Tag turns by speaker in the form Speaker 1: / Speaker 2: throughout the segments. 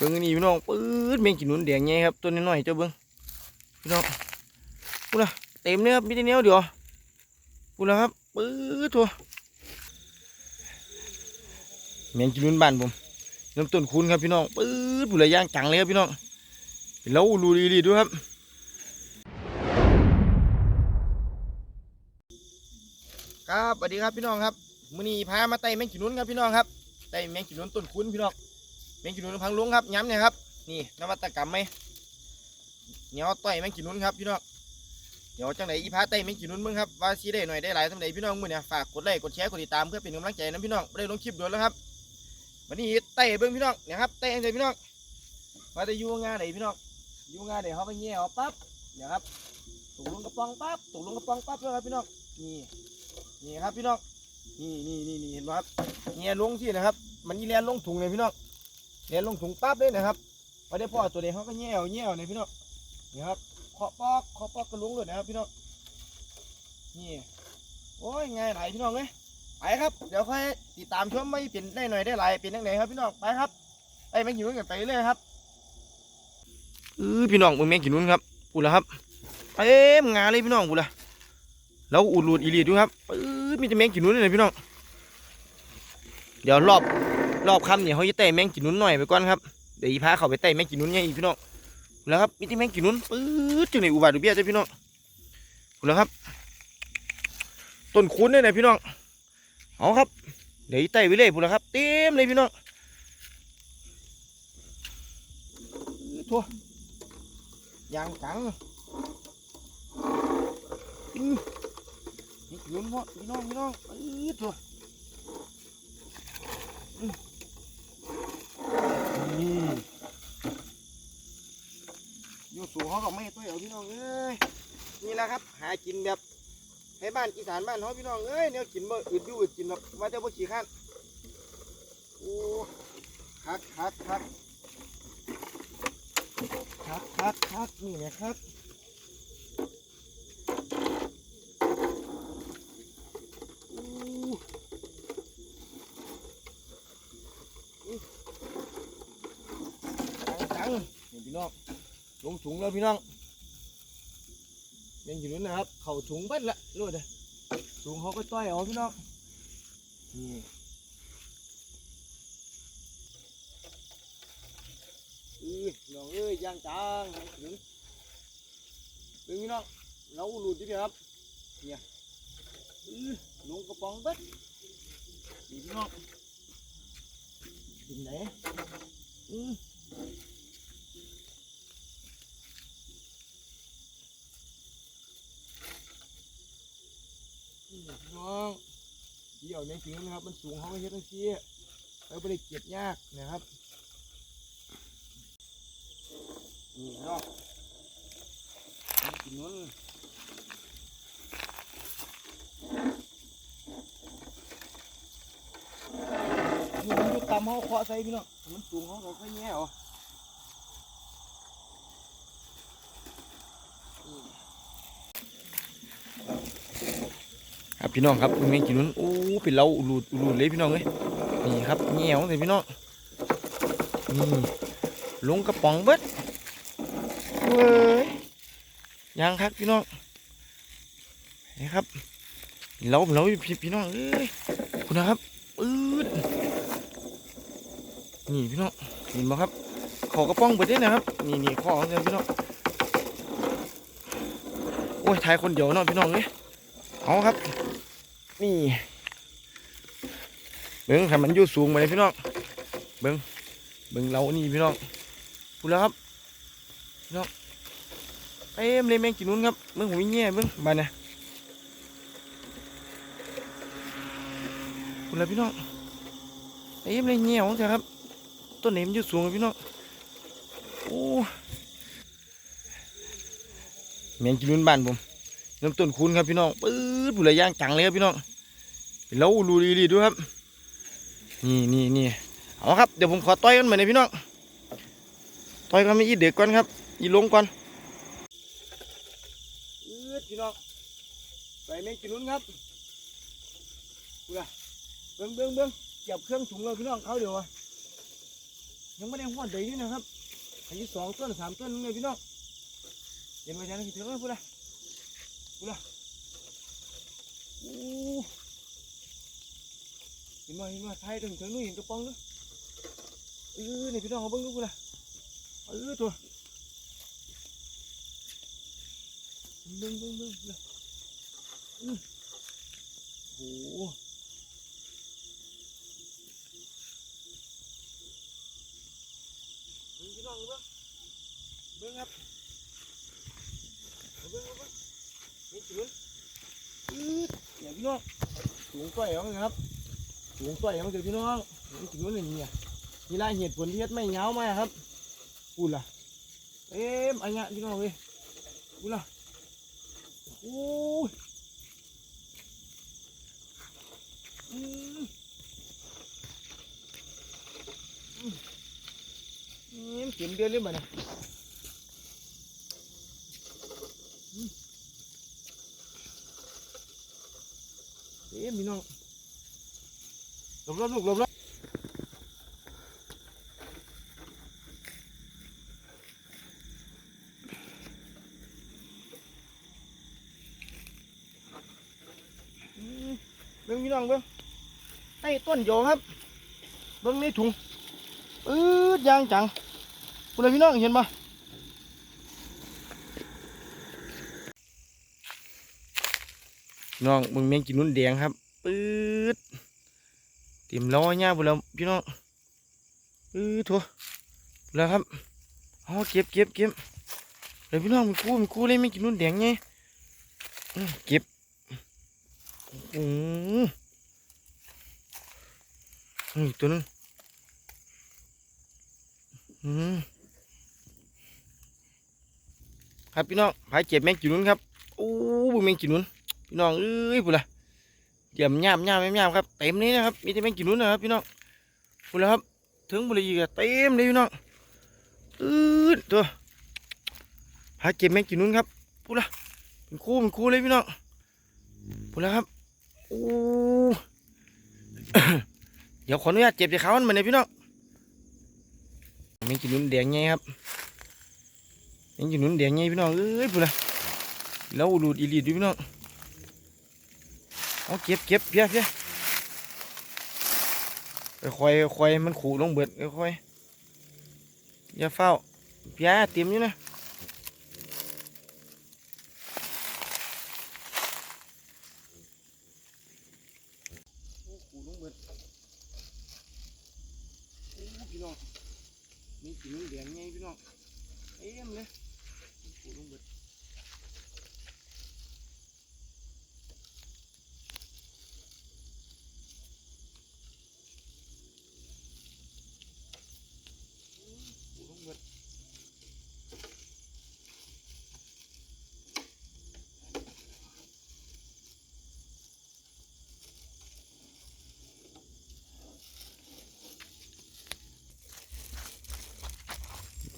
Speaker 1: เบิ้งอันนี่พี่น้องปื๊ดแมงกินนุนแดงไงครับตัวน้อยๆเจ้าเบิ้งพี่น้องพูดนะเต็มเลยครับมีแต่เนี้ยเดี๋ยวพูดแล้วครับปื๊ดทัวแมงกินนุนบ้านผมน้ำต้นคูณครับพี่น้องปื๊ดผู้ละย่างจังเลยครับพี่น้องแล้วรูดีๆด้วยครับครับสวัสดีครับพี่น้องครับมื้อนี้พามาไต่แมงกินนุนครับพี่น้องครับไต่แมงกินนุนต้นคูณพี่น้อง แมงกินนุนพังลุงครับย้ำเนี่ยครับนี่นวัตกรรมไหมเหนียวต่อยแมงกินนุนครับพี่น้องเดี๋ยวจังไหนอีพาไต่แมงกินนุนมึงครับว่าซีได้หน่อยได้หลายทำไหนพี่น้องมือเนี่ยฝากกดไลค์กดแชร์กดติดตามเพื่อเป็นกำลังใจนะพี่น้องไม่ได้ลงคลิปด่วนแล้วครับวันนี้ไต่เบิ้งพี่น้องเนี่ยครับไต่เองเลยพี่น้องมาจะยู่งานไหนพี่น้องยู่งานไหนเขาไปเงี้ยเอาปั๊บเนี่ยครับตกลงกระป๋องปั๊บตกลงกระป๋องปั๊บแล้วครับพี่น้องนี่นี่ครับพี่น้องนี่นี่นี่นี่เห็นไหมครับเงี้ยลงที่นะครับ มันยีแลนลงถุงเลยพี่น้อง เรียนลงถุงปั๊บเลยนะครับพอได้พ่อตัวเด็กเขาก็แย่วแย่วเนี่ยพี่น้องนี่ครับเคาะปอกเคาะปอกกระลุงเลยนะครับพี่น้องนี่โอ้ยไง่ายหลพี่น้องเลยไปครับเดี๋ยวค่อยติดตามชมไม่เป็นได้หน่อยได้หลายเป็นยังไงครับพี่น้องไปครับไอ้แมงกินนุ่นกันไปเลยครับเออพี่น้องมึงแมงกินนุ่นครับปูละครับเต็มงานเลยพี่น้องปูละแล้วอูดรูดอีรีดดูครับเออมีแต่แมงกินนุ่นเลยพี่น้องเดี๋ยวรอบ รอบค่ำเนี่ยเขาจะเตะแมงกินนุ้นหน่อยไปก่อนครับเดี๋ยวอีพาเขาไปเตะแมงกินนุ้นไงอีพี่น้องแล้วครับมีที่แมงกินนุ้นปื๊ดจังในอุบาทอุเบียจ้ะพี่น้องแล้วครับ ต้นคุ้นเนี่ยนะพี่น้องเอาครับ เดี๋ยวอีเตะไปเลยพูดแล้วครับ เต็มเลยพี่น้องทั่วยางจังอือนี่ยุ่นพราะพี่น้องพี่น้องปื๊ดทั่ว อยู่สูงเขาก็ไม่ตัวเอาพี่น้องเอ้ยนี่แหละครับ หากินแบบให้บ้านอีสานบ้านเขาพี่น้องเอ้ยเนี่ยกินบ่อึดอยู่อึดกินแบบว่าแต่บ่ขี้ข้านโอ้คักคักคักคักคักคักนี่นะครับอู้จังๆนี่พี่น้อง ลงถุงแล้วพี่น้องยังอยู่นู้นนะครับ เข่าถุงเบิ้ลละรู้เลยถุงเขาก็ต้อยเอาพี่น้องนี่อือน้องเอ้ยย่างจางถึงถึงพี่น้องเราหลุดดิพี่ครับเนี่ยอือลงกระป๋องเบิ้ลนี่พี่น้องกินไหนอือ น้องเดี่ยวในถึงนะครับ มันสูงเขาไม่เฮ็ดทั้งทีแล้วไม่ได้เก็บยากนะครับนี่เน้องกินนู้นนี่มันอยู่ตามเขาเคาะใส่พี่น้องมันสูงเขาเราก็แย่เหรอ ครับพี่น้องครับแมงกินนู้นโอ้เป็นเราอุลูดอุลูดเลยพี่น้องเอ้ยนี่ครับแง่วเลยพี่น้องนี่ลงกระป๋องเบิดเว้ยยังครับพี่น้องนี่ครับเราเราพี่พี่น้องเอ้ยคุณนะครับปื๊ดนี่พี่น้องเห็นไหมครับขอกระป๋องเบิดได้นะครับ นี่นี่ข้อของเนี่ยพี่น้องโอ้ยทายคนเดียวเนาะพี่น้องเอ้ย เอาครับ นี่เบิ้งให้มันอยู่สูงมาเลยพี่น้องเบิ้งเบิ้งเรานี่พี่น้องพูดแล้วครับพี่น้องเอ้มเลยแมงกินนู้นครับเบิ้งหัวแง่เบิ้งบานนะพูดแล้วพี่น้องเอ้มเลยแง่ของเถอครับต้นไหนมันอยู่สูงพี่น้องโอ้แมงกินนู้นบ้านผม น้ำต้นคูณครับพี่น้องปื๊ดผู้ละย่างจังเลยครับพี่น้องเราดูดีด้วยครับ นี่นี่นี่เอาครับเดี๋ยวผมขอต่อยกันเหมือนในพี่น้องต่อยกันไม่อีเด็กก่อนครับอีลงก่อนอืดพี่น้องใส่แมงกินนู้นครับดูละเบิ้งเบิ้งเบิ้งเก็บเครื่องถุงเราพี่น้องเขาเดี๋ยวอะยังไม่ได้หอดใดอยู่นะครับอันนี้สองต้นสามต้นนึงเลยพี่น้องเห็นไหมจ๊ะนี่ถึงแล้วพูดละ พูละโอ้เห็นไหมเห็นไหมไทยถึงถึงนู้นเห็นกระป๋องด้วยเออนี่พี่น้องเอาเบิ้งดูพูละเออตัวเบิ้งเบิ้งเบิ้งลยอือโอ้โหเบิ่งพี่น้องเบิ่งเบิ่งครับเบิ่งเบิ่ง นี่จุนอืดเนี่ยวพี่น้องสูงต่อยเอาเลยครับสูงต่อยเอาเลยวพี่น้องนี่จุนอย่างนี้อะนี่ลายเหตุผลที่เฮ็ดไม่เงามาครับพูดล่ะเอ็มอันเนี้ยพี่น้องเว้ยพูดล่ะโอ้ยอืมนี่มันเต็มเดือนเลยมันนะ เอ๊ะมีน้องหลบรอบลูกหลบรอบอืมเบิ่งพี่น้องเบิ่งใต้ต้นโยครับ เบิ่งในถุงอืดยางจังคุณพี่น้องเห็นปะน้องมึงเมียงกินนุ่นแดงครับ ปื๊ดเตรียมล้อเนี่ยบุญแล้วพี่น้องปื๊ดทัวแล้วครับเอาเก็บเก็บเก็บเดี๋ยวพี่น้องมันกู้มันกู้เลยไม่กินนุ่นแดงไงเก็บอืออือตัวนึงอืมครับพี่น้องพายเจ็บแมงจีนุนครับโอ้บุแมงจีนุนพี่น้องเอ้ยพูดละ เยี่ยมย่ำย่ำย่ำครับเต็มนี้นะครับมีแต่แมงจีนุนนะครับพี่น้องพูดละครับถึงบุรีก็เต็มเลยพี่น้องอืดตัวพาเจ็บแมงจีนุนครับพูดละเป็นคู่เป็นคู่เลยพี่น้องพูดละครับโอ้เดี๋ยวขออนุญาตเจ็บจากเขามันมาเนี่ยพี่น้องแมงจีนุนแดงไงครับยังอยู่นุ่นแดงไงพี่น้องเอ้ยพูดละแล้วดูดอีลีดดูพี่น้อง เอาเก็บเก็บเพี้ยเพี้ยไปคอยคอยมันขู่ลงเบิดไปคอยอย่าเฝ้าเพี้ยเต็มอยู่นะโอ้ขู่ลงเบิดโอ้พี่น้องนี่กินนุ่นแดงไงพี่น้องเอ็มเลยปูลงเบิดปูลงเบิด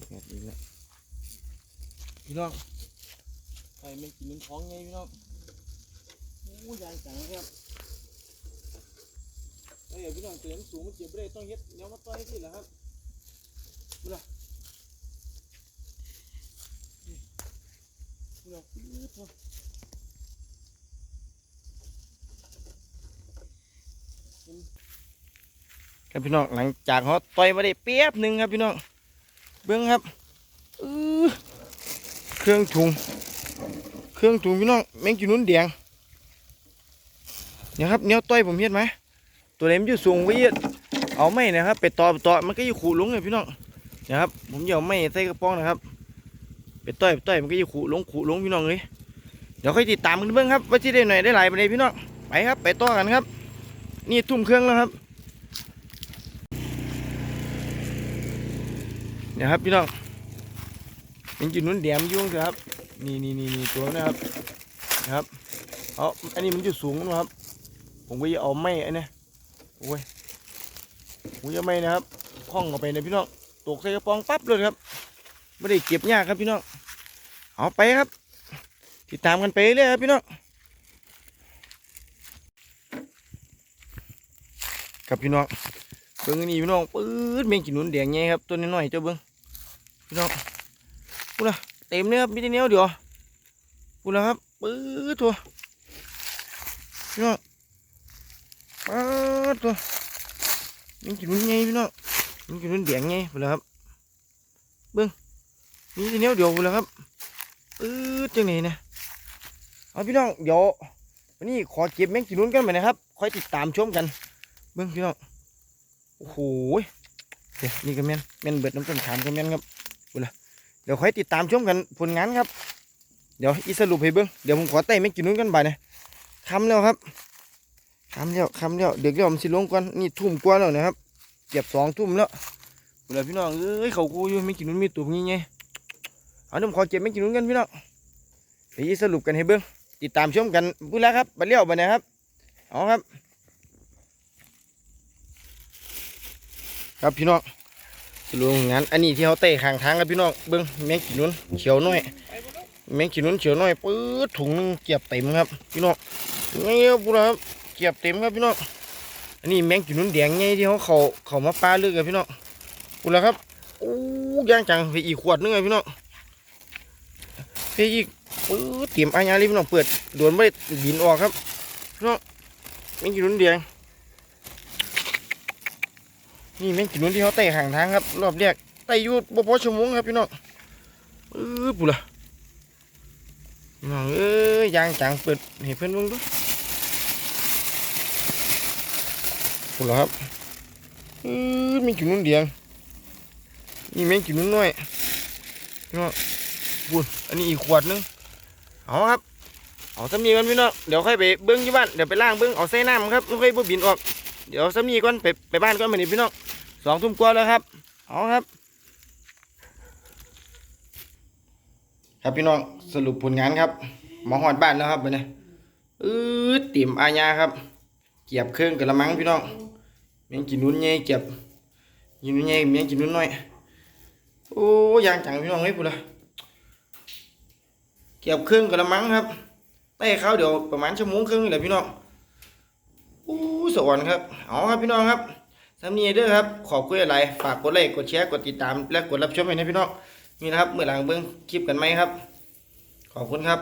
Speaker 1: แบบนี้แหละ พี่น้องไปไม่กินมันท้องไงพี่น้องโอ้ยายจังครับเอ้ยพี่น้องเตือนสูงมันเจ็บไม่ได้ต้องเฮ็ดเดี๋ยวมาต่อยสิแหละครับมาละนี่พี่น้องปื๊ดพอครับพี่น้องหลังจากเขาต่อยมาได้เปียบหนึ่งครับพี่น้องเบิ้งครับอือ เครื่องถุง เครื่องถุงพี่น้องแมงจีนุ่นแดงเนี่ยครับเนี้ยต้อยผมเห็นไหมตัวเล็มนอยู่สูงไว้เยอะเอาไม่นะครับไปต่อไปต่อมันก็อยู่ขู่ลงเลยพี่น้องนะครับ ผมจะเอาไม่ใส่กระป๋องนะครับไปต้อยไปต้อยมันก็อยู่ขู่ลงขู่ลงพี่น้องเลยเดี๋ยวค่อยติดตามกันเบื้องครับว่าที่ได้หน่อยได้หลายไปเลยพี่น้องไปครับ ไปต่อกันครับ นี่ทุ่มเครื่องแล้วครับเนี่ยครับพี่น้อง เป็นจุดนู้นแดมยุ่งเถอะครับ นี่นี่นี่นี่ตัวนะครับนะครับเอาอันนี้มันอยู่สูงนะครับ ผมก็จะเอาไม้อันนี้โอ้ยผมจะไม่นะครับคล้องออกไปนะพี่น้องตกใส่กระป๋องปั๊บเลยครับไม่ได้เก็บยากครับพี่น้องเอาไปครับ ติดตามกันไปเรื่อยครับพี่น้องครับพี่น้องเบิ้งอันนี่พี่น้องปื๊ดแมงกินนุนแดงไงครับตัวน้อยๆเจ้าเบิ้งพี่น้อง เต็มเลยครับมีแต่เนี้ยเดี๋ยวพูดละครับปื๊ดตัวพี่น้องปื๊ดตัวแมงกินนุนไงพี่น้องแมงกินนุนแดงไงพูดละครับเบิ้งมีแต่เนี้ยเดี๋ยวพูดละครับปื๊ดจังไหนนะเอาพี่น้องเดี๋ยววันนี้ขอเก็บแมงกินนุนกันไปนะครับคอยติดตามชมกันเบิ้งพี่น้องโอ้โหเดี๋ยวนี่ก็แม่นแม่นเบิดน้ำต้นขามก็แม่นครับ เดี๋ยวค่อยติดตามชมกันผลงานครับ เดี๋ยวอีสรุปให้เบิ้งเดี๋ยวผมขอไต่ไม่กินนู้นกันไปนะคำแล้วครับคำแล้วคำแล้วเดี๋ยวเดี๋ยวผมสิลงก่อนนี่ทุ่มกว่าแล้วนะครับเก็บสองทุ่มแล้วบุละพี่น้องเอ้ยเขากูอยู่ไม่กินนู้นมีตุ่มงี้ไงเอาผมขอเก็บไม่กินนู้นกันพี่น้องเดี๋ยวอีสรุปกันให้เบิ้งติดตามชมกันบุละครับบัดเลี้ยวไปนะครับเอาครับ ครับพี่น้อง สรุปงานอันนี้ที่เขาเตะข้างทางครับพี่น้องเบิ้งแมงกินนุนเขียวน้อยแมงกินนุนเขียวน้อยปื๊ดถุงหนึงเกียบเต็มครับพี่น้องไงครับพูดครับเกียบเต็มครับพี่น้องอันนี้แมงกินนุนแดงไงที่เขาเขาเขามาปลาเลือกครับพี่น้องพูดแล้วครับโอ้ย่างจังไปอีกขวดนึงครับพี่น้องไปอีกปื๊ดเตรียมอาญาเลยพี่น้องเปิดโดนไม่ได้บินออกครับพี่น้องแมงกินนุนแดง นี่แม่งกินนู้นที่เขาเตะห่างทางครับ รอบแรกเตะยู่บ่พอชั่วโมงครับพี่น้องเออปุ๊ละน้องเอ้ยยางจางเปิดให้เพื่อนเบิ่งดูปุ๊ละครับเออแม่งกินนู้นเดียงนี่แม่งกินนู้นน้อยพี่น้องปุ๊นอันนี้อีกขวดนึงเอาครับเอาสำนีกันพี่น้องเดี๋ยวค่อยไปเบิ้งที่บ้านเดี๋ยวไปล้างเบิ้งเอาใส่น้ำครับไม่ค่อยบ่บินออกเดี๋ยวสำนีก่อนไปไปบ้านก่อนมานี่พี่น้อง สองทุ่มกว่าแล้วครับ เอาครับ ครับพี่น้องสรุปผลงานครับหมาหอดบ้านแล้วครับไปเนี่ยอือติ่มอาญาครับ เกียบเครื่องกระมังพี่น้องเมียงกินนุ่นใหญ่เกียบกินนุ่นใหญ่เมียงกินนุ่นน้อยโอ้ยางจังพี่น้องเฮ้ยพูดละเกียบเครื่องกระมังครับไต้เขาเดี๋ยวประมาณชั่วโมงครึ่งนี่แหละพี่น้องโอ้สวรรค์ครับเอาครับพี่น้องครับ ทำนีเด้อครับ ขอบคุณอะไรฝากกดไลค์กดแชร์กดติดตาม และกดรับชมให้นะพี่น้องนี่นะครับเมื่อหลังเบิ้งคลิปกันไหมครับ ขอบคุณครับ